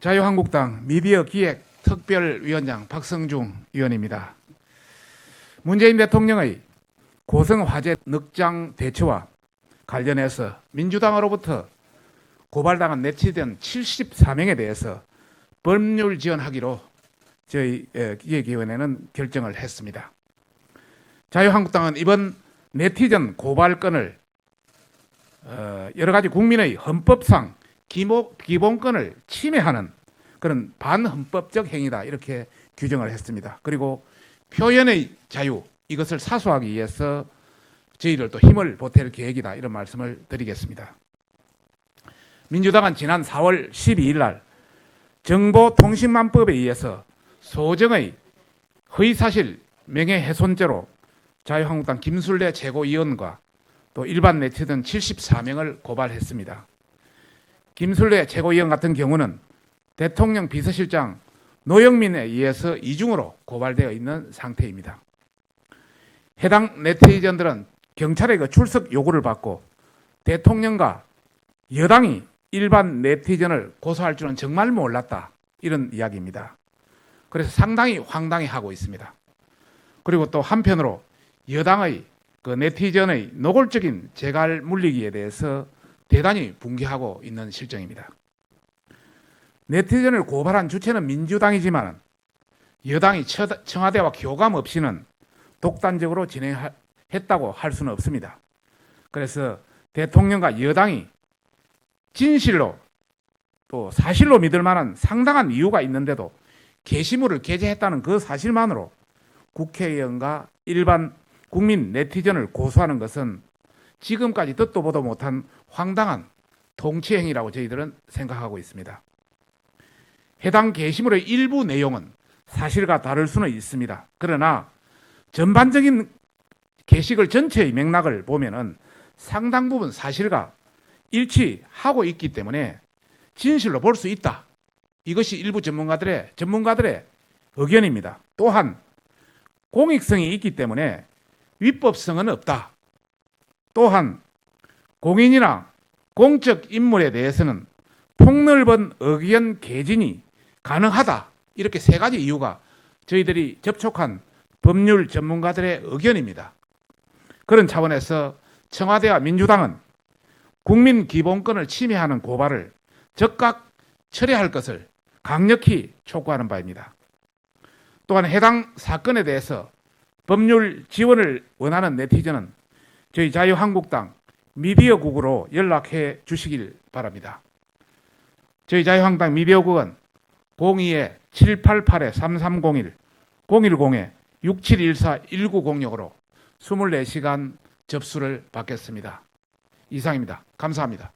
자유한국당 미디어 기획 특별위원장 박성중 의원입니다. 문재인 대통령의 고성 화재 늑장 대처와 관련해서 민주당으로부터 고발당한 내치된 74명에 대해서 법률 지원하기로 저희 에, 기획위원회는 결정을 했습니다. 자유한국당은 이번 네티즌 고발건을 어, 여러 가지 국민의 헌법상 기모, 기본권을 침해하는 그런 반헌법적 행위다 이렇게 규정을 했습니다. 그리고 표현의 자유 이것을 사수하기 위해서 저희들 또 힘을 보탤 계획이다 이런 말씀을 드리겠습니다. 민주당은 지난 4월 12일 날 정보통신망법에 의해서 소정의 허위사실 명예훼손죄로 자유한국당 김술래 최고위원과 또 일반 네티즌 74명을 고발했습니다. 김술래 최고위원 같은 경우는 대통령 비서실장 노영민에 의해서 이중으로 고발되어 있는 상태입니다. 해당 네티즌들은 경찰의 그 출석 요구를 받고 대통령과 여당이 일반 네티즌을 고소할 줄은 정말 몰랐다 이런 이야기입니다. 그래서 상당히 황당해 하고 있습니다. 그리고 또 한편으로 여당의 그 네티즌의 노골적인 재갈 물리기에 대해서 대단히 붕괴하고 있는 실정입니다. 네티즌을 고발한 주체는 민주당이지만 여당이 처- 청와대와 교감 없이는 독단적으로 진행했다고 할 수는 없습니다. 그래서 대통령과 여당이 진실로 또 사실로 믿을 만한 상당한 이유가 있는데도 게시물을 게재했다는 그 사실만으로 국회의원과 일반 국민 네티즌을 고소하는 것은 지금까지 듣도 보도 못한 황당한 통치 행위라고 저희들은 생각하고 있습니다. 해당 게시물의 일부 내용은 사실과 다를 수는 있습니다. 그러나 전반적인 게시글 전체의 맥락을 보면은 상당 부분 사실과 일치하고 있기 때문에 진실로 볼 수 있다. 이것이 일부 전문가들의 전문가들의 의견입니다. 또한 공익성이 있기 때문에 위법성은 없다. 또한 공인이나 공적 인물에 대해서는 폭넓은 의견 개진이 가능하다. 이렇게 세 가지 이유가 저희들이 접촉한 법률 전문가들의 의견입니다. 그런 차원에서 청와대와 민주당은 국민 기본권을 침해하는 고발을 즉각 처리할 것을 강력히 촉구하는 바입니다. 또한 해당 사건에 대해서 법률 지원을 원하는 네티즌은 저희 자유한국당 미디어국으로 연락해 주시길 바랍니다. 저희 자유한국당 미디어국은 02-788-3301, 010-6714-1906으로 24시간 접수를 받겠습니다. 이상입니다. 감사합니다.